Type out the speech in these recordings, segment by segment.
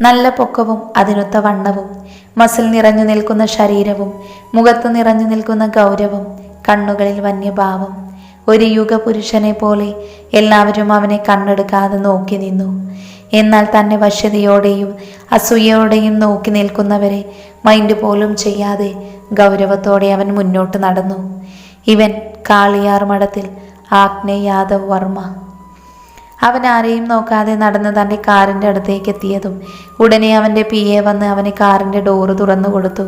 നല്ല പൊക്കവും അതിനൊത്ത വണ്ണവും മസിൽ നിറഞ്ഞു നിൽക്കുന്ന ശരീരവും മുഖത്ത് നിറഞ്ഞു നിൽക്കുന്ന ഗൗരവം കണ്ണുകളിൽ വന്യഭാവം. ഒരു യുഗപുരുഷനെ പോലെ എല്ലാവരും അവനെ കണ്ണെടുക്കാതെ നോക്കി നിന്നു. എന്നാൽ തന്നെ വശ്യതയോടെയും അസൂയയോടെയും നോക്കി നിൽക്കുന്നവരെ മൈൻഡ് പോലും ചെയ്യാതെ ഗൗരവത്തോടെ അവൻ മുന്നോട്ട് നടന്നു. ഇവൻ കാളിയാർ മഠത്തിൽ ആഗ്നേ യാദവ് വർമ്മ അവൻ ആരെയും നോക്കാതെ നടന്ന് തന്റെ കാറിന്റെ അടുത്തേക്ക് എത്തിയതും ഉടനെ അവന്റെ പി എ വന്ന് അവന് കാറിന്റെ ഡോറ് തുറന്നു കൊടുത്തു.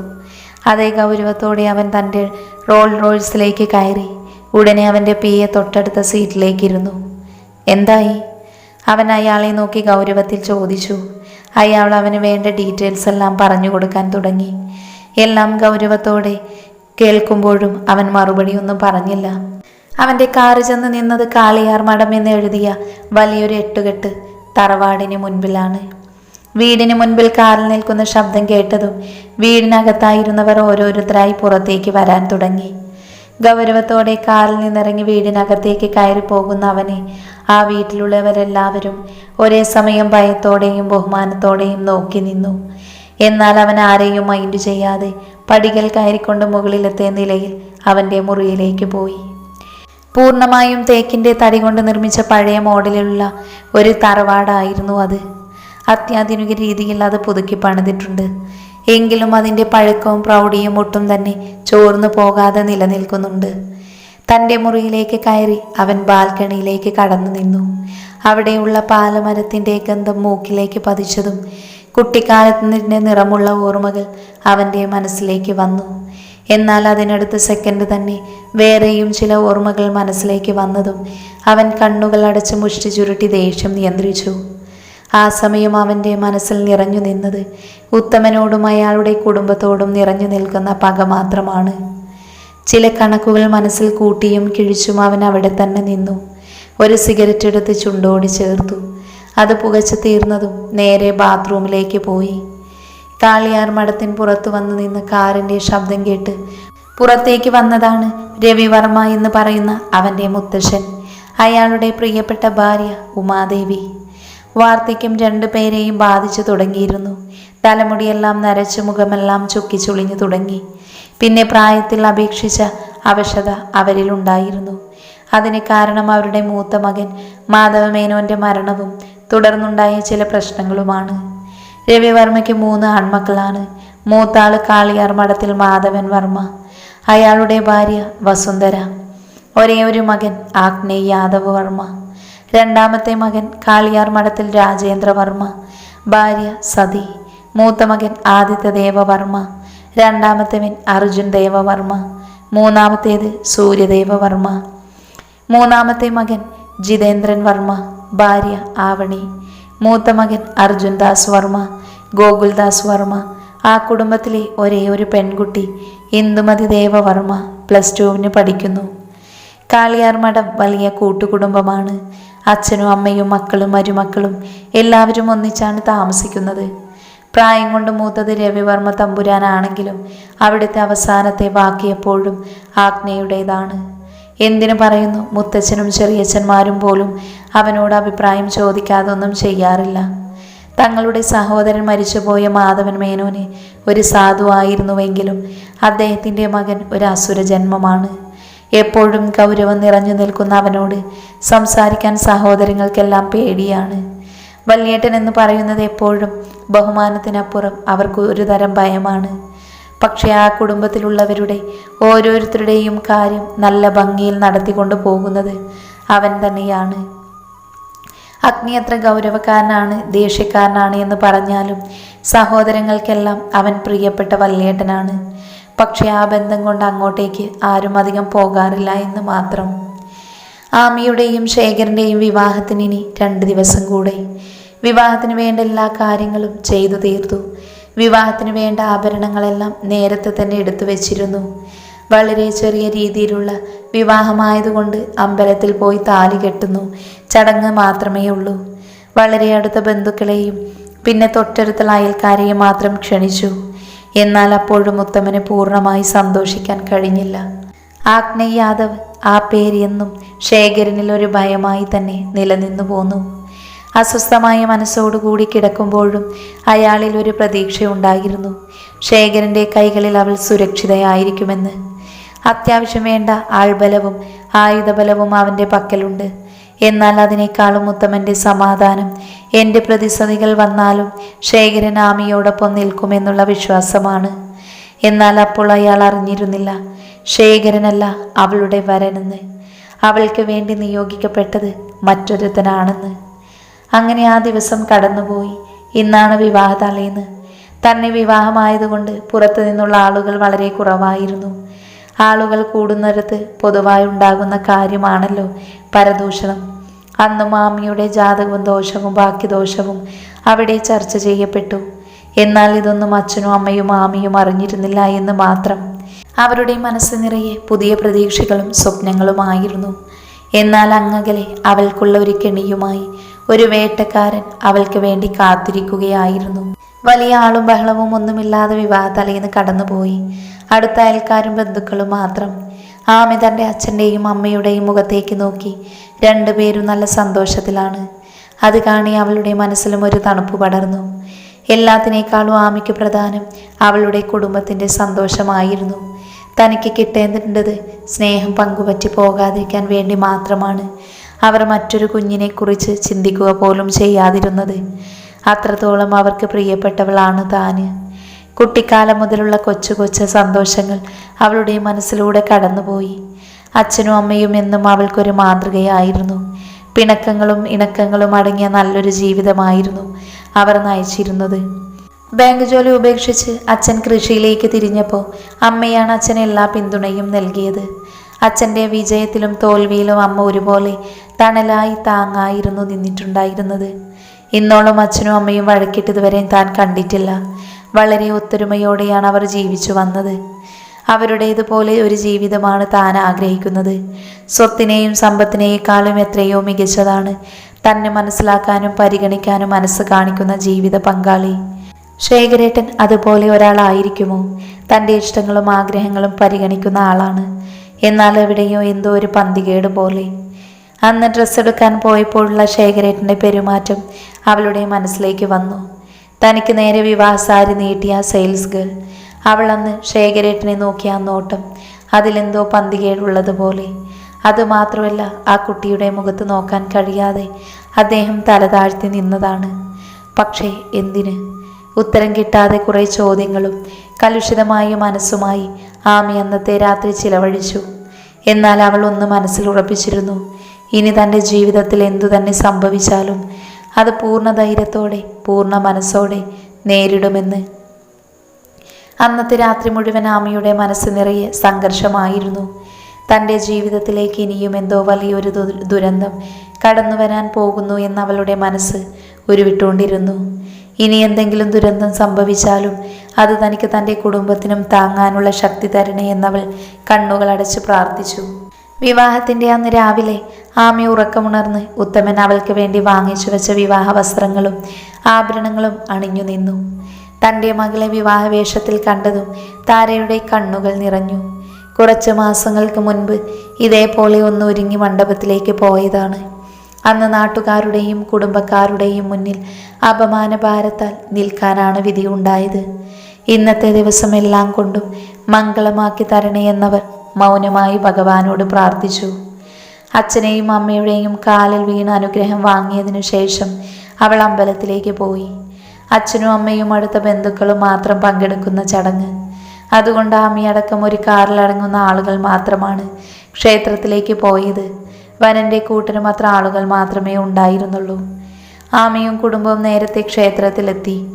അതേ ഗൗരവത്തോടെ അവൻ തന്റെ റോൾ റോൾസിലേക്ക് കയറി. ഉടനെ അവന്റെ പി എ തൊട്ടടുത്ത സീറ്റിലേക്കിരുന്നു. എന്തായി? അവൻ അയാളെ നോക്കി ഗൗരവത്തിൽ ചോദിച്ചു. അയാൾ അവന് വേണ്ട ഡീറ്റെയിൽസ് എല്ലാം പറഞ്ഞു കൊടുക്കാൻ തുടങ്ങി. എല്ലാം ഗൗരവത്തോടെ കേൾക്കുമ്പോഴും അവൻ മറുപടി ഒന്നും പറഞ്ഞില്ല. അവന്റെ കാറ് ചെന്ന് നിന്നത് കാളിയാർ മഠം എന്ന് എഴുതിയ വലിയൊരു എട്ടുകെട്ട് തറവാടിന് മുൻപിലാണ്. വീടിന് മുൻപിൽ കാറിൽ നിൽക്കുന്ന ശബ്ദം കേട്ടതും വീടിനകത്തായിരുന്നവർ ഓരോരുത്തരായി പുറത്തേക്ക് വരാൻ തുടങ്ങി. ഗൗരവത്തോടെ കാറിൽ നിന്നിറങ്ങി വീടിനകത്തേക്ക് കയറി പോകുന്ന അവനെ ആ വീട്ടിലുള്ളവരെല്ലാവരും ഒരേ സമയം ഭയത്തോടെയും ബഹുമാനത്തോടെയും നോക്കി നിന്നു. എന്നാൽ അവൻ ആരെയും മൈൻഡ് ചെയ്യാതെ പടികൾ കയറിക്കൊണ്ട് മുകളിലെത്തിയ നിലയിൽ അവന്റെ മുറിയിലേക്ക് പോയി. പൂർണമായും തേക്കിന്റെ തടി കൊണ്ട് നിർമ്മിച്ച പഴയ മോഡലിലുള്ള ഒരു തറവാടായിരുന്നു അത്. അത്യാധുനിക രീതിയിൽ അത് പുതുക്കി പണിതിട്ടുണ്ട്. എങ്കിലും അതിന്റെ പഴക്കവും പ്രൗഢിയും ഒട്ടും തന്നെ ചോർന്നു പോകാതെ നിലനിൽക്കുന്നുണ്ട്. തന്റെ മുറിയിലേക്ക് കയറി അവൻ ബാൽക്കണിയിലേക്ക് കടന്നു നിന്നു. അവിടെയുള്ള പാലമരത്തിന്റെ ഗന്ധം മൂക്കിലേക്ക് പതിച്ചതും കുട്ടിക്കാലത്തിന്റെ നിറമുള്ള ഓർമ്മകൾ അവന്റെ മനസ്സിലേക്ക് വന്നു. എന്നാൽ അതിനടുത്ത സെക്കൻഡ് തന്നെ വേറെയും ചില ഓർമ്മകൾ മനസ്സിലേക്ക് വന്നതും അവൻ കണ്ണുകൾ അടച്ച് മുഷ്ടി ചുരുട്ടി ദേഷ്യം നിയന്ത്രിച്ചു. ആ സമയം അവന്റെ മനസ്സിൽ നിറഞ്ഞു നിന്നത് ഉത്തമനോടും അയാളുടെ കുടുംബത്തോടും നിറഞ്ഞു നിൽക്കുന്ന പക മാത്രമാണ്. ചില കണക്കുകൾ മനസ്സിൽ കൂട്ടിയും കിഴിച്ചും അവൻ അവിടെ തന്നെ നിന്നു. ഒരു സിഗരറ്റ് എടുത്ത് ചുണ്ടോടി ചേർത്തു. അത് പുകച്ചു തീർന്നതും നേരെ ബാത്റൂമിലേക്ക് പോയി. കാളിയാർ മഠത്തിന് പുറത്തു വന്നു നിന്ന് കാറിന്റെ ശബ്ദം കേട്ട് പുറത്തേക്ക് വന്നതാണ് രവിവർമ്മ എന്ന് പറയുന്ന അവന്റെ മുത്തശ്ശൻ. അയാളുടെ പ്രിയപ്പെട്ട ഭാര്യ ഉമാദേവി. വാർദ്ധക്യം രണ്ടു പേരെയും ബാധിച്ചു തുടങ്ങിയിരുന്നു. തലമുടിയെല്ലാം നരച്ചു മുഖമെല്ലാം ചുക്കി ചുളിഞ്ഞു തുടങ്ങി. പിന്നെ പ്രായത്തിൽ അപേക്ഷിച്ച അവശത അവരിലുണ്ടായിരുന്നു. അതിന് കാരണം അവരുടെ മൂത്ത മകൻ മാധവമേനോന്റെ മരണവും തുടർന്നുണ്ടായ ചില പ്രശ്നങ്ങളുമാണ്. രവിവർമ്മയ്ക്ക് മൂന്ന് ആൺമക്കളാണ്. മൂത്താൾ കാളിയാർ മഠത്തിൽ മാധവൻ വർമ്മ. അയാളുടെ ഭാര്യ വസുന്ധര. ഒരേ ഒരു മകൻ ആഗ്നേയ് യാദവ് വർമ്മ. രണ്ടാമത്തെ മകൻ കാളിയാർ മഠത്തിൽ രാജേന്ദ്ര വർമ്മ. ഭാര്യ സതി. മൂത്ത മകൻ ആദിത്യ ദേവവർമ്മ രണ്ടാമത്തവൻ അർജുൻ ദേവവർമ്മ മൂന്നാമത്തേത് സൂര്യദേവവർമ്മ മൂന്നാമത്തെ മകൻ ജിതേന്ദ്രൻ വർമ്മ. ഭാര്യ ആവണി. മൂത്ത മകൻ അർജുൻ ദാസ് വർമ്മ ഗോകുൽദാസ് വർമ്മ ആ കുടുംബത്തിലെ ഒരേ ഒരു പെൺകുട്ടി ഇന്ദുമതി ദേവവർമ്മ പ്ലസ് ടുവിന് പഠിക്കുന്നു. കാളിയാർ മഠം വലിയ കൂട്ടുകുടുംബമാണ്. അച്ഛനും അമ്മയും മക്കളും മരുമക്കളും എല്ലാവരും ഒന്നിച്ചാണ് താമസിക്കുന്നത്. പ്രായം കൊണ്ട് മൂത്തത് രവിവർമ്മ തമ്പുരാനാണെങ്കിലും അവിടുത്തെ അവസാനത്തെ വാക്ക് എപ്പോഴും ആജ്ഞയുടേതാണ് എന്തിനു പറയുന്നു? മുത്തച്ഛനും ചെറിയച്ഛന്മാരും പോലും അവനോട് അഭിപ്രായം ചോദിക്കാതെ ഒന്നും ചെയ്യാറില്ല. തങ്ങളുടെ സഹോദരൻ മരിച്ചുപോയ മാധവൻ മേനോന് ഒരു സാധുവായിരുന്നുവെങ്കിലും അദ്ദേഹത്തിന്റെ മകൻ ഒരു അസുര ജന്മമാണ്. എപ്പോഴും ഗൗരവം നിറഞ്ഞു നിൽക്കുന്ന അവനോട് സംസാരിക്കാൻ സഹോദരങ്ങൾക്കെല്ലാം പേടിയാണ്. വല്യേട്ടൻ എന്ന് പറയുന്നത് എപ്പോഴും ബഹുമാനത്തിനപ്പുറം അവർക്ക് ഒരു തരം ഭയമാണ്. പക്ഷേ ആ കുടുംബത്തിലുള്ളവരുടെ ഓരോരുത്തരുടെയും കാര്യം നല്ല ഭംഗിയിൽ നടത്തിക്കൊണ്ടു പോകുന്നത് അവൻ തന്നെയാണ്. അഗ്നി അത്ര ഗൗരവക്കാരനാണ് ദേഷ്യക്കാരനാണ് എന്ന് പറഞ്ഞാലും സഹോദരങ്ങൾക്കെല്ലാം അവൻ പ്രിയപ്പെട്ട വല്യേട്ടനാണ്. പക്ഷെ ആ ബന്ധം കൊണ്ട് അങ്ങോട്ടേക്ക് ആരും അധികം പോകാറില്ല എന്ന് മാത്രം. ആമിയുടെയും ശേഖരന്റെയും വിവാഹത്തിന് ഇനി രണ്ട് ദിവസം കൂടെ. വിവാഹത്തിന് വേണ്ട എല്ലാ കാര്യങ്ങളും ചെയ്തു തീർത്തു. വിവാഹത്തിന് വേണ്ട ആഭരണങ്ങളെല്ലാം നേരത്തെ തന്നെ എടുത്തു വെച്ചിരുന്നു. വളരെ ചെറിയ രീതിയിലുള്ള വിവാഹമായതുകൊണ്ട് അമ്പലത്തിൽ പോയി താലി കെട്ടുന്നു. ചടങ്ങ് മാത്രമേ ഉള്ളൂ. വളരെ അടുത്ത ബന്ധുക്കളെയും പിന്നെ തൊട്ടടുത്ത അയൽക്കാരെയും മാത്രം ക്ഷണിച്ചു. എന്നാൽ അപ്പോഴും ഉത്തമന് പൂർണമായി സന്തോഷിക്കാൻ കഴിഞ്ഞില്ല. ആഗ്നേയ് യാദവ് ആ പേര് എന്നും ശേഖരനിൽ ഒരു ഭയമായി തന്നെ നിലനിന്നു പോന്നു. അസ്വസ്ഥമായ മനസ്സോടുകൂടി കിടക്കുമ്പോഴും അയാളിൽ ഒരു പ്രതീക്ഷയുണ്ടായിരുന്നു. ശേഖരന്റെ കൈകളിൽ അവൾ സുരക്ഷിതയായിരിക്കുമെന്ന്. അത്യാവശ്യം വേണ്ട ആൾബലവും ആയുധബലവും അവന്റെ പക്കലുണ്ട്. എന്നാൽ അതിനേക്കാളും ഉത്തമന്റെ സമാധാനം എന്റെ പ്രതിസന്ധികൾ വന്നാലും ശേഖരൻ ആമിയോടൊപ്പം നിൽക്കുമെന്നുള്ള വിശ്വാസമാണ്. എന്നാൽ അപ്പോൾ അയാൾ അറിഞ്ഞിരുന്നില്ല ശേഖരനല്ല അവളുടെ വരനെന്ന്. അവൾക്ക് വേണ്ടി നിയോഗിക്കപ്പെട്ടത് മറ്റൊരുത്തനാണെന്ന്. അങ്ങനെ ആ ദിവസം കടന്നുപോയി. ഇന്നാണ് വിവാഹ തലേന്ന് തന്നെ വിവാഹമായതുകൊണ്ട് പുറത്തു നിന്നുള്ള ആളുകൾ വളരെ കുറവായിരുന്നു. ആളുകൾ കൂടുന്നിടത്ത് പൊതുവായി ഉണ്ടാകുന്ന കാര്യമാണല്ലോ പരദൂഷണം. അന്ന് മാമിയുടെ ജാതകവും ദോഷവും ബാക്കി ദോഷവും അവിടെ ചർച്ച ചെയ്യപ്പെട്ടു. എന്നാൽ ഇതൊന്നും അച്ഛനും അമ്മയും മാമിയും അറിഞ്ഞിരുന്നില്ല എന്ന് മാത്രം. അവരുടെ മനസ്സ് നിറയെ പുതിയ പ്രതീക്ഷകളും സ്വപ്നങ്ങളുമായിരുന്നു. എന്നാൽ അങ്ങകലെ അവൾക്കുള്ള ഒരു കെണിയുമായി ഒരു വേട്ടക്കാരൻ അവൾക്ക് വേണ്ടി കാത്തിരിക്കുകയായിരുന്നു. വലിയ ആളും ബഹളവും ഒന്നുമില്ലാതെ വിവാഹ തലേന്ന് കടന്നുപോയി. അടുത്ത അയൽക്കാരും ബന്ധുക്കളും മാത്രം. ആമി തന്റെ അച്ഛന്റെയും അമ്മയുടെയും മുഖത്തേക്ക് നോക്കി. രണ്ടുപേരും നല്ല സന്തോഷത്തിലാണ്. അത് കാണി അവളുടെ മനസ്സിലും ഒരു തണുപ്പ് പടർന്നു. എല്ലാത്തിനേക്കാളും ആമിക്ക് പ്രധാനം അവളുടെ കുടുംബത്തിന്റെ സന്തോഷമായിരുന്നു. തനിക്ക് കിട്ടേണ്ടത് സ്നേഹം പങ്കുപറ്റി പോകാതിരിക്കാൻ വേണ്ടി മാത്രമാണ്. അവർ മറ്റൊരു കുഞ്ഞിനെക്കുറിച്ച് ചിന്തിക്കുക പോലും ചെയ്യാതിരുന്നത്. അത്രത്തോളം അവർക്ക് പ്രിയപ്പെട്ടവളാണ് താന്. കുട്ടിക്കാലം മുതലുള്ള കൊച്ചു കൊച്ചു സന്തോഷങ്ങൾ അവളുടെ മനസ്സിലൂടെ കടന്നുപോയി. അച്ഛനും അമ്മയും എന്നും അവൾക്കൊരു മാതൃകയായിരുന്നു. പിണക്കങ്ങളും ഇണക്കങ്ങളും അടങ്ങിയ നല്ലൊരു ജീവിതമായിരുന്നു അവർ നയിച്ചിരുന്നത്. ബാങ്ക് ജോലി ഉപേക്ഷിച്ച് അച്ഛൻ കൃഷിയിലേക്ക് തിരിഞ്ഞപ്പോൾ അമ്മയാണ് അച്ഛൻ എല്ലാ പിന്തുണയും നൽകിയത്. അച്ഛന്റെ വിജയത്തിലും തോൽവിയിലും അമ്മ ഒരുപോലെ തണലായി താങ്ങായിരുന്നു നിന്നിട്ടുണ്ടായിരുന്നത്. ഇന്നോളം അച്ഛനും അമ്മയും വഴക്കിട്ടതുവരെ താൻ കണ്ടിട്ടില്ല. വളരെ ഒത്തൊരുമയോടെയാണ് അവർ ജീവിച്ചു വന്നത്. അവരുടേതുപോലെ ഒരു ജീവിതമാണ് താൻ ആഗ്രഹിക്കുന്നത്. സ്വത്തിനെയും സമ്പത്തിനേക്കാളും എത്രയോ മികച്ചതാണ്. തന്നെ മനസ്സിലാക്കാനും പരിഗണിക്കാനും മനസ്സ് കാണിക്കുന്ന ജീവിത പങ്കാളി. ശേഖരേട്ടൻ അതുപോലെ ഒരാളായിരിക്കുമോ? തന്റെ ഇഷ്ടങ്ങളും ആഗ്രഹങ്ങളും പരിഗണിക്കുന്ന ആളാണ്. എന്നാൽ എവിടെയോ എന്തോ ഒരു പന്തികേട് പോലെ. അന്ന് ഡ്രസ്സ് എടുക്കാൻ പോയപ്പോഴുള്ള ശേഖരേട്ടന്റെ പെരുമാറ്റം അവളുടെ മനസ്സിലേക്ക് വന്നു. തനിക്ക് നേരെ വിവാഹസാരി നീട്ടിയ സെയിൽസ് ഗേൾ അവൾ അന്ന് ശേഖരേട്ടനെ നോക്കിയ നോട്ടം അതിലെന്തോ പന്തികേടുള്ളതുപോലെ അതുമാത്രമല്ല ആ കുട്ടിയുടെ മുഖത്ത് നോക്കാൻ കഴിയാതെ അദ്ദേഹം തലതാഴ്ത്തി നിന്നതാണ്. പക്ഷേ എന്തിന്? ഉത്തരം കിട്ടാതെ കുറേ ചോദ്യങ്ങളും കലുഷിതമായ മനസ്സുമായി ആമി അന്നത്തെ രാത്രി ചിലവഴിച്ചു. എന്നാൽ അവൾ ഒന്ന് മനസ്സിൽ ഉറപ്പിച്ചിരുന്നു ഇനി തന്റെ ജീവിതത്തിൽ എന്തു തന്നെ സംഭവിച്ചാലും അത് പൂർണ ധൈര്യത്തോടെ പൂർണ മനസ്സോടെ നേരിടുമെന്ന്. അന്നത്തെ രാത്രി മുഴുവൻ ആമിയുടെ മനസ്സ് നിറയെ സംഘർഷമായിരുന്നു. തന്റെ ജീവിതത്തിലേക്ക് ഇനിയും എന്തോ വലിയൊരു ദുരന്തം കടന്നു വരാൻ പോകുന്നു എന്ന് അവളുടെ മനസ്സ് ഉരുവിട്ടുകൊണ്ടിരുന്നു. ഇനി എന്തെങ്കിലും ദുരന്തം സംഭവിച്ചാലും അത് തനിക്ക് തന്റെ കുടുംബത്തിനും താങ്ങാനുള്ള ശക്തി തരണേ എന്നവൾ കണ്ണുകൾ അടച്ച് പ്രാർത്ഥിച്ചു. വിവാഹത്തിന്റെ അന്ന് രാവിലെ ആമി ഉറക്കമുണർന്ന് ഉത്തമൻ അവൾക്ക് വേണ്ടി വാങ്ങിച്ചു വെച്ച വിവാഹ വസ്ത്രങ്ങളും ആഭരണങ്ങളും അണിഞ്ഞു നിന്നു. തന്റെ മകളെ വിവാഹ വേഷത്തിൽ കണ്ടതും താരയുടെ കണ്ണുകൾ നിറഞ്ഞു. കുറച്ച് മാസങ്ങൾക്ക് മുൻപ് ഇതേപോലെ ഒന്ന് ഒരുങ്ങി മണ്ഡപത്തിലേക്ക് പോയതാണ്. അന്ന് നാട്ടുകാരുടെയും കുടുംബക്കാരുടെയും മുന്നിൽ അപമാനഭാരത്താൽ നിൽക്കാനാണ് വിധിയുണ്ടായത്. ഇന്നത്തെ ദിവസം എല്ലാം കൊണ്ടും മംഗളമാക്കി തരണേ എന്നവർ മൗനമായി ഭഗവാനോട് പ്രാർത്ഥിച്ചു. അച്ഛനെയും അമ്മയുടെയും കാലിൽ വീണ് അനുഗ്രഹം വാങ്ങിയതിനു ശേഷം അവൾ അമ്പലത്തിലേക്ക് പോയി. അച്ഛനും അമ്മയും അടുത്ത ബന്ധുക്കളും മാത്രം പങ്കെടുക്കുന്ന ചടങ്ങ്. അതുകൊണ്ട് അമ്മയടക്കം ഒരു കാറിലടങ്ങുന്ന ആളുകൾ മാത്രമാണ് ക്ഷേത്രത്തിലേക്ക് പോയത്. വനന്റെ കൂട്ടിനും അത്ര ആളുകൾ മാത്രമേ ഉണ്ടായിരുന്നുള്ളൂ. ആമയും കുടുംബവും നേരത്തെ ക്ഷേത്രത്തിലെത്തി.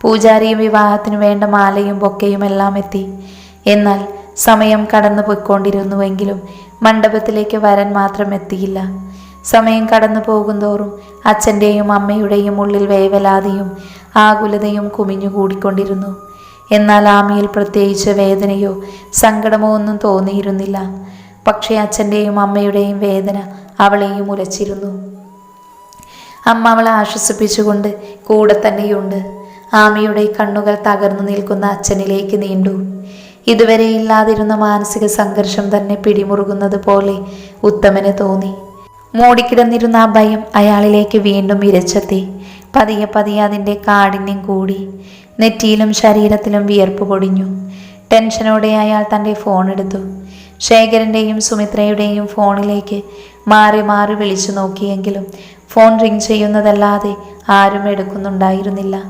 പൂജാരിയും വിവാഹത്തിനു വേണ്ട മാലയും ബൊക്കയും എല്ലാം എത്തി. എന്നാൽ സമയം കടന്നു പോയിക്കൊണ്ടിരുന്നുവെങ്കിലും മണ്ഡപത്തിലേക്ക് വരൻ മാത്രം എത്തിയില്ല. സമയം കടന്നു പോകുന്തോറും അച്ഛന്റെയും അമ്മയുടെയും ഉള്ളിൽ വേവലാതിയും ആകുലതയും കുമിഞ്ഞുകൂടിക്കൊണ്ടിരുന്നു എന്നാൽ ആമയിൽ പ്രത്യേകിച്ച് വേദനയോ സങ്കടമോ ഒന്നും തോന്നിയിരുന്നില്ല. പക്ഷേ അച്ഛന്റെയും അമ്മയുടെയും വേദന അവളെയും ഉലച്ചിരുന്നു. അമ്മ അവളെ ആശ്വസിപ്പിച്ചുകൊണ്ട് കൂടെ തന്നെയുണ്ട്. ആമയുടെ കണ്ണുകൾ തകർന്നു നിൽക്കുന്ന അച്ഛനിലേക്ക് നീണ്ടു. ഇതുവരെ ഇല്ലാതിരുന്ന മാനസിക സംഘർഷം തന്നെ പിടിമുറുകുന്നത് പോലെ ഉത്തമന് തോന്നി. മൂടിക്കിടന്നിരുന്ന ആ ഭയം അയാളിലേക്ക് വീണ്ടും ഇരച്ചെത്തി. പതിയെ പതിയെ അതിന്റെ കാഠിന്യം കൂടി. നെറ്റിയിലും ശരീരത്തിലും വിയർപ്പ് പൊടിഞ്ഞു. ടെൻഷനോടെ അയാൾ തന്റെ ഫോൺ എടുത്തു. ശേഖരന്റെയും സുമിത്രയുടെയും ഫോണിലേക്ക് മാറി മാറി വിളിച്ചു നോക്കിയെങ്കിലും ഫോൺ റിങ് ചെയ്യുന്നതല്ലാതെ ആരും എടുക്കുന്നുണ്ടായിരുന്നില്ല.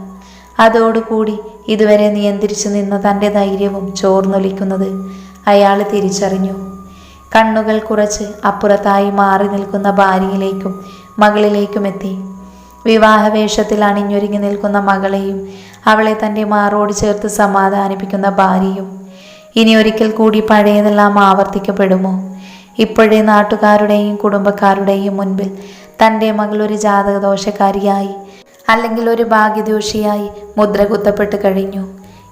അതോടുകൂടി ഇതുവരെ നിയന്ത്രിച്ചു നിന്ന തന്റെ ധൈര്യവും ചോർന്നൊലിക്കുന്നത് അയാൾ തിരിച്ചറിഞ്ഞു. കണ്ണുകൾ കുറച്ച് അപ്പുറത്തായി മാറി നിൽക്കുന്ന ഭാര്യയിലേക്കും മകളിലേക്കും എത്തി. വിവാഹവേഷത്തിൽ അണിഞ്ഞൊരുങ്ങി നിൽക്കുന്ന മകളെയും അവളെ തന്റെ മാറോട് ചേർത്ത് സമാധാനിപ്പിക്കുന്ന ഭാര്യയും ഇനി ഒരിക്കൽ കൂടി പഴയതെല്ലാം ആവർത്തിക്കപ്പെടുമോ? ഇപ്പോഴേ നാട്ടുകാരുടെയും കുടുംബക്കാരുടെയും മുൻപിൽ തന്റെ മകൾ ഒരു ജാതകദോഷക്കാരിയായി അല്ലെങ്കിൽ ഒരു ഭാഗ്യദോഷിയായി മുദ്ര കുത്തപ്പെട്ട് കഴിഞ്ഞു.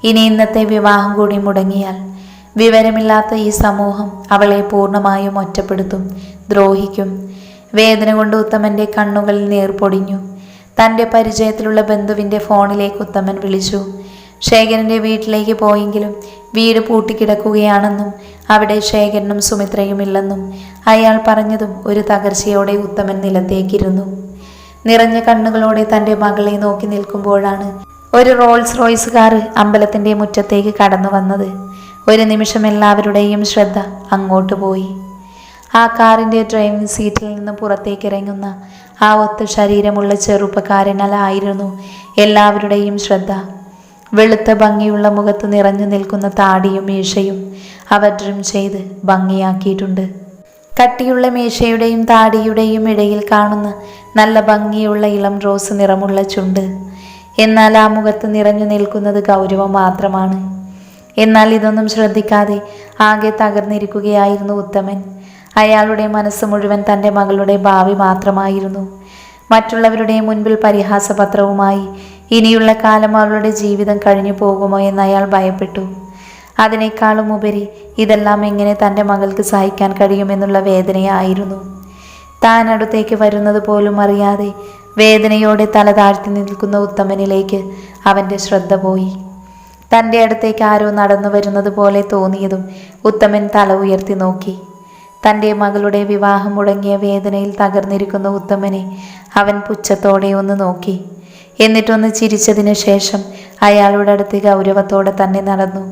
ഇനി ഇന്നത്തെ വിവാഹം കൂടി മുടങ്ങിയാൽ വിവരമില്ലാത്ത ഈ സമൂഹം അവളെ പൂർണമായും ഒറ്റപ്പെടുത്തും ദ്രോഹിക്കും. വേദന കൊണ്ട് ഉത്തമന്റെ കണ്ണുകളിൽ നേർപൊടിഞ്ഞു തന്റെ പരിചയത്തിലുള്ള ബന്ധുവിന്റെ ഫോണിലേക്ക് ഉത്തമൻ വിളിച്ചു. ശേഖരന്റെ വീട്ടിലേക്ക് പോയെങ്കിലും വീട് പൂട്ടിക്കിടക്കുകയാണെന്നും അവിടെ ശേഖരനും സുമിത്രയും ഇല്ലെന്നും അയാൾ പറഞ്ഞതും ഒരു തകർച്ചയോടെ ഉത്തമൻ നിലത്തേക്കിരുന്നു. നിറഞ്ഞ കണ്ണുകളോടെ തന്റെ മകളെ നോക്കി നിൽക്കുമ്പോഴാണ് ഒരു റോൾസ് റോയ്സ് കാർ അമ്പലത്തിന്റെ മുറ്റത്തേക്ക് കടന്നു വന്നത്. ഒരു നിമിഷം എല്ലാവരുടെയും ശ്രദ്ധ അങ്ങോട്ട് പോയി. ആ കാറിന്റെ ഡ്രൈവിംഗ് സീറ്റിൽ നിന്ന് പുറത്തേക്ക് ഇറങ്ങുന്ന ആ ഒത്ത ശരീരമുള്ള ചെറുപ്പക്കാരനാലായിരുന്നു എല്ലാവരുടെയും ശ്രദ്ധ. വെളുത്ത ഭംഗിയുള്ള മുഖത്ത് നിറഞ്ഞു നിൽക്കുന്ന താടിയും മീശയും അവർ ഡ്രിം ചെയ്ത് ഭംഗിയാക്കിയിട്ടുണ്ട്. കട്ടിയുള്ള മീശയുടെയും താടിയുടെയും ഇടയിൽ കാണുന്ന നല്ല ഭംഗിയുള്ള ഇളം റോസ് നിറമുള്ള ചുണ്ട്. എന്നാൽ ആ മുഖത്ത് നിറഞ്ഞു നിൽക്കുന്നത് ഗൗരവം മാത്രമാണ്. എന്നാൽ ഇതൊന്നും ശ്രദ്ധിക്കാതെ ആകെ തകർന്നിരിക്കുകയായിരുന്നു ഉത്തമൻ. അയാളുടെ മനസ്സ് മുഴുവൻ തന്റെ മകളുടെ ഭാവി മാത്രമായിരുന്നു. മറ്റുള്ളവരുടെ മുൻപിൽ പരിഹാസപത്രവുമായി ഇനിയുള്ള കാലം അവളുടെ ജീവിതം കഴിഞ്ഞു പോകുമോ എന്ന് അയാൾ ഭയപ്പെട്ടു. അതിനേക്കാളും ഉപരി ഇതെല്ലാം എങ്ങനെ തന്റെ മകൾക്ക് സഹിക്കാൻ കഴിയുമെന്നുള്ള വേദനയായിരുന്നു. താൻ അടുത്തേക്ക് വരുന്നത് പോലും അറിയാതെ വേദനയോടെ തല താഴ്ത്തി നിൽക്കുന്ന ഉത്തമനിലേക്ക് അവന്റെ ശ്രദ്ധ പോയി. തന്റെ അടുത്തേക്ക് ആരോ നടന്നു വരുന്നത് പോലെ തോന്നിയതും ഉത്തമൻ തല ഉയർത്തി നോക്കി. തന്റെ മകളുടെ വിവാഹം മുടങ്ങിയ വേദനയിൽ തകർന്നിരിക്കുന്ന ഉത്തമനെ അവൻ പുച്ഛത്തോടെ ഒന്ന് നോക്കി. എന്നിട്ടൊന്ന് ചിരിച്ചതിന് ശേഷം അയാളുടെ അടുത്ത് ഗൗരവത്തോടെ തന്നെ നടന്നു.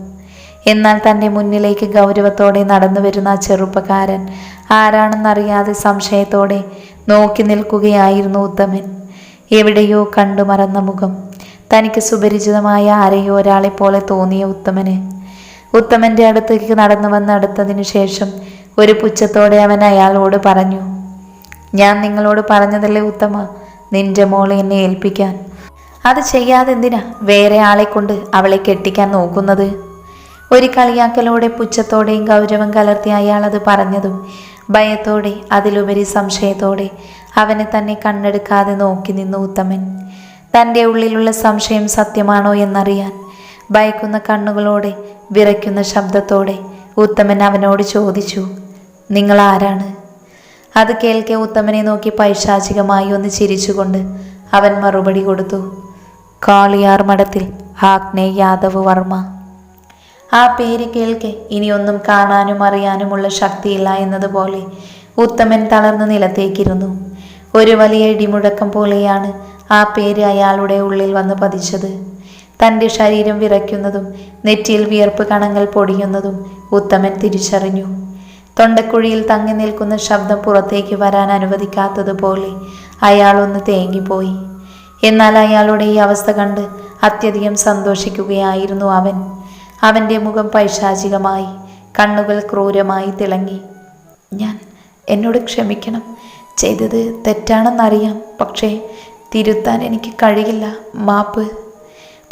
എന്നാൽ തന്റെ മുന്നിലേക്ക് ഗൗരവത്തോടെ നടന്നു വരുന്ന ആ ചെറുപ്പക്കാരൻ ആരാണെന്നറിയാതെ സംശയത്തോടെ നോക്കി നിൽക്കുകയായിരുന്നു ഉത്തമൻ. എവിടെയോ കണ്ടു മറന്ന മുഖം. തനിക്ക് സുപരിചിതമായ ആരെയോ ഒരാളെ തോന്നിയ ഉത്തമന്. ഉത്തമന്റെ അടുത്തേക്ക് നടന്നു വന്ന് അടുത്തതിനു ശേഷം ഒരു പുച്ഛത്തോടെ അവൻ അയാളോട് പറഞ്ഞു ഞാൻ നിങ്ങളോട് പറഞ്ഞതല്ലേ ഉത്തമ? നിന്റെ മോളെ എന്നെ ഏൽപ്പിക്കാൻ. അത് ചെയ്യാതെ എന്തിനാ വേറെ ആളെ കൊണ്ട് അവളെ കെട്ടിക്കാൻ നോക്കുന്നത്? ഒരു കളിയാക്കലോടെ പുച്ഛത്തോടെയും ഗൗരവം കലർത്തി അയാൾ അത് പറഞ്ഞതും ഭയത്തോടെ അതിലുപരി സംശയത്തോടെ അവനെ തന്നെ കണ്ണെടുക്കാതെ നോക്കി നിന്നു ഉത്തമൻ. തന്റെ ഉള്ളിലുള്ള സംശയം സത്യമാണോ എന്നറിയാൻ ഭയക്കുന്ന കണ്ണുകളോടെ വിറയ്ക്കുന്ന ശബ്ദത്തോടെ ഉത്തമൻ അവനോട് ചോദിച്ചു നിങ്ങൾ ആരാണ്? അത് കേൾക്കെ ഉത്തമനെ നോക്കി പൈശാചികമായി ഒന്ന് ചിരിച്ചുകൊണ്ട് അവൻ മറുപടി കൊടുത്തു. കാളിയാർ മഠത്തിൽ ആഗ്നേ യാദവ് വർമ്മ. ആ പേര് കേൾക്കെ ഇനിയൊന്നും കാണാനും അറിയാനുമുള്ള ശക്തിയില്ല എന്നതുപോലെ ഉത്തമൻ തളർന്ന് നിലത്തേക്കിരുന്നു. ഒരു വലിയ ഇടിമുഴക്കം പോലെയാണ് ആ പേര് അയാളുടെ ഉള്ളിൽ വന്ന് പതിച്ചത്. തന്റെ ശരീരം വിറയ്ക്കുന്നതും നെറ്റിയിൽ വിയർപ്പ് കണങ്ങൾ പൊടിയുന്നതും ഉത്തമൻ തിരിച്ചറിഞ്ഞു. തൊണ്ടക്കുഴിയിൽ തങ്ങി നിൽക്കുന്ന ശബ്ദം പുറത്തേക്ക് വരാൻ അനുവദിക്കാത്തതുപോലെ അയാളൊന്ന് തേങ്ങിപ്പോയി. എന്നാൽ അയാളുടെ ഈ അവസ്ഥ കണ്ട് അത്യധികം സന്തോഷിക്കുകയായിരുന്നു അവൻ. അവന്റെ മുഖം പൈശാചികമായി കണ്ണുകൾ ക്രൂരമായി തിളങ്ങി. ഞാൻ എന്നോട് ക്ഷമിക്കണം. ചെയ്തത് തെറ്റാണെന്നറിയാം. പക്ഷേ തിരുത്താൻ എനിക്ക് കഴിയില്ല. മാപ്പ്.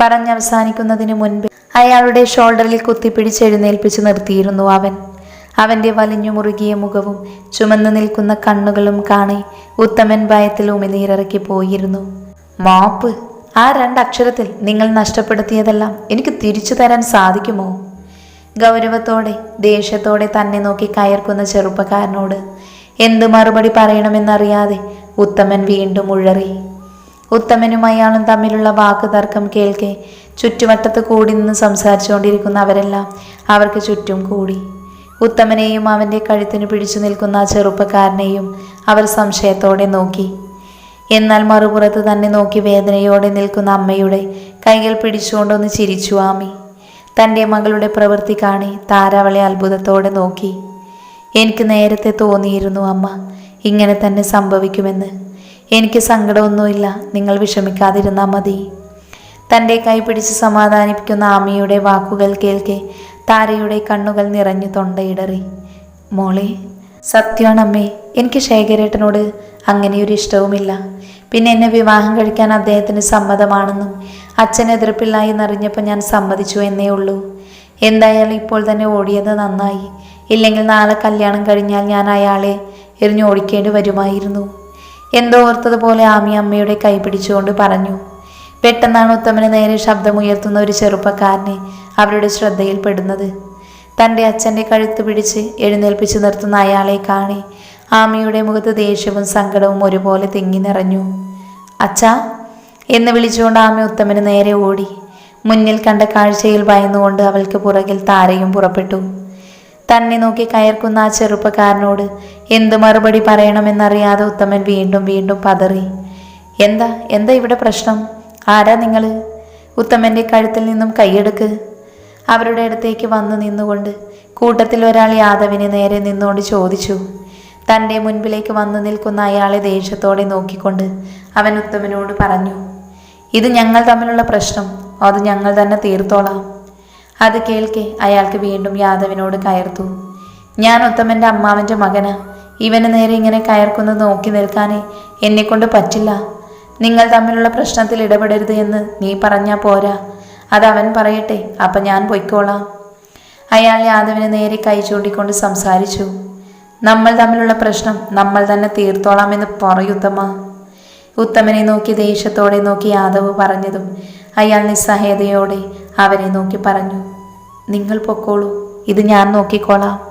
പറഞ്ഞവസാനിക്കുന്നതിന് മുൻപ് അയാളുടെ ഷോൾഡറിൽ കുത്തിപ്പിടിച്ച് എഴുന്നേൽപ്പിച്ച് നിർത്തിയിരുന്നു അവൻ. അവന്റെ വലിഞ്ഞു മുറുകിയ മുഖവും ചുമന്നു നിൽക്കുന്ന കണ്ണുകളും കാണെ ഉത്തമൻ ഭയത്തിൽ ഉമിനീരിറക്കി പോയിരുന്നു. മാപ്പ് ആ രണ്ടക്ഷരത്തിൽ നിങ്ങൾ നഷ്ടപ്പെടുത്തിയതെല്ലാം എനിക്ക് തിരിച്ചു തരാൻ സാധിക്കുമോ? ഗൗരവത്തോടെ ദേഷ്യത്തോടെ തന്നെ നോക്കി കയർക്കുന്ന ചെറുപ്പക്കാരനോട് എന്ത് മറുപടി പറയണമെന്നറിയാതെ ഉത്തമൻ വീണ്ടും ഉഴറി. ഉത്തമനും അയാളും തമ്മിലുള്ള വാക്ക് തർക്കം കേൾക്കെ ചുറ്റുവട്ടത്ത് കൂടി നിന്ന് സംസാരിച്ചുകൊണ്ടിരിക്കുന്ന അവരെല്ലാം അവർക്ക് ചുറ്റും കൂടി. ഉത്തമനെയും അവന്റെ കഴുത്തിന് പിടിച്ചു നിൽക്കുന്ന ചെറുപ്പക്കാരനെയും അവർ സംശയത്തോടെ നോക്കി. എന്നാൽ മറുപുറത്ത് തന്നെ നോക്കി വേദനയോടെ നിൽക്കുന്ന അമ്മയുടെ കൈകൾ പിടിച്ചുകൊണ്ടൊന്ന് ചിരിച്ചു ആമി. തന്റെ മകളുടെ പ്രവൃത്തി കാണി താര അത്ഭുതത്തോടെ നോക്കി. എനിക്ക് നേരത്തെ തോന്നിയിരുന്നു അമ്മ. ഇങ്ങനെ തന്നെ സംഭവിക്കുമെന്ന്. എനിക്ക് സങ്കടമൊന്നുമില്ല. നിങ്ങൾ വിഷമിക്കാതിരുന്നാൽ മതി. തന്റെ കൈ പിടിച്ച് സമാധാനിപ്പിക്കുന്ന ആമിയുടെ വാക്കുകൾ കേൾക്കെ താരയുടെ കണ്ണുകൾ നിറഞ്ഞു തൊണ്ടയിടറി മോളെ സത്യമാണമ്മേ എനിക്ക് ശേഖരേട്ടനോട് അങ്ങനെയൊരു ഇഷ്ടവുമില്ല. പിന്നെ എന്നെ വിവാഹം കഴിക്കാൻ അദ്ദേഹത്തിന് സമ്മതമാണെന്നും അച്ഛൻ എതിർപ്പില്ല എന്നറിഞ്ഞപ്പോൾ ഞാൻ സമ്മതിച്ചു എന്നേ ഉള്ളൂ. എന്തായാലും ഇപ്പോൾ തന്നെ ഓടിയത് നന്നായി. ഇല്ലെങ്കിൽ നാളെ കല്യാണം കഴിഞ്ഞാൽ ഞാൻ അയാളെ എറിഞ്ഞു ഓടിക്കേണ്ടി വരുമായിരുന്നു. എന്തോ ഓർത്തതുപോലെ ആമി അമ്മയുടെ കൈ പിടിച്ചുകൊണ്ട് പറഞ്ഞു. പെട്ടെന്നാണ് ഉത്തമന് നേരെ ശബ്ദമുയർത്തുന്ന ഒരു ചെറുപ്പക്കാരനെ അവരുടെ ശ്രദ്ധയിൽപ്പെടുന്നത്. തന്റെ അച്ഛന്റെ കഴുത്ത് പിടിച്ച് എഴുന്നേൽപ്പിച്ച് നിർത്തുന്ന അയാളെ കാണി ആമിയുടെ മുഖത്ത് ദേഷ്യവും സങ്കടവും ഒരുപോലെ തിങ്ങി നിറഞ്ഞു. അച്ഛാ എന്ന് വിളിച്ചുകൊണ്ട് ആമി ഉത്തമന് നേരെ ഓടി. മുന്നിൽ കണ്ട കാഴ്ചയിൽ ഭയന്നുകൊണ്ട് അവൾക്ക് പുറകിൽ താരയും പുറപ്പെട്ടു. തന്നെ നോക്കി കയർക്കുന്ന ആ ചെറുപ്പക്കാരനോട് എന്ത് മറുപടി പറയണമെന്നറിയാതെ ഉത്തമൻ വീണ്ടും വീണ്ടും പതറി. എന്താ എന്താ ഇവിടെ പ്രശ്നം? ആരാ നിങ്ങൾ? ഉത്തമന്റെ കഴുത്തിൽ നിന്നും കൈയെടുക്ക്. അവരുടെ അടുത്തേക്ക് വന്നു നിന്നുകൊണ്ട് കൂട്ടത്തിൽ ഒരാൾ യാദവിനെ നേരെ നിന്നുകൊണ്ട് ചോദിച്ചു തന്റെ മുൻപിലേക്ക് വന്നു നിൽക്കുന്ന അയാളെ ദേഷ്യത്തോടെ നോക്കിക്കൊണ്ട് അവൻ ഉത്തമനോട് പറഞ്ഞു ഇത് ഞങ്ങൾ തമ്മിലുള്ള പ്രശ്നം അത് ഞങ്ങൾ തന്നെ തീർത്തോളാം. അത് കേൾക്കെ അയാൾക്ക് വീണ്ടും യാദവിനോട് കയർത്തു ഞാൻ ഉത്തമന്റെ അമ്മാവന്റെ മകനാ ഇവന് നേരെ ഇങ്ങനെ കയർക്കുന്നത് നോക്കി നിൽക്കാനേ എന്നെക്കൊണ്ട് പറ്റില്ല. നിങ്ങൾ തമ്മിലുള്ള പ്രശ്നത്തിൽ ഇടപെടരുത് എന്ന് നീ പറഞ്ഞാൽ പോരാ. അത് അവൻ പറയട്ടെ അപ്പം ഞാൻ പൊയ്ക്കോളാം. അയാൾ യാദവിന് നേരെ കൈ ചൂണ്ടിക്കൊണ്ട് സംസാരിച്ചു. നമ്മൾ തമ്മിലുള്ള പ്രശ്നം നമ്മൾ തന്നെ തീർത്തോളാം എന്ന് പറയുത്തമ്മ ഉത്തമനെ നോക്കി ദേഷ്യത്തോടെ നോക്കി യാദവ് പറഞ്ഞതും അയാൾ നിസ്സഹായതയോടെ അവനെ നോക്കി പറഞ്ഞു. നിങ്ങൾ പൊക്കോളൂ ഇത് ഞാൻ നോക്കിക്കോളാം.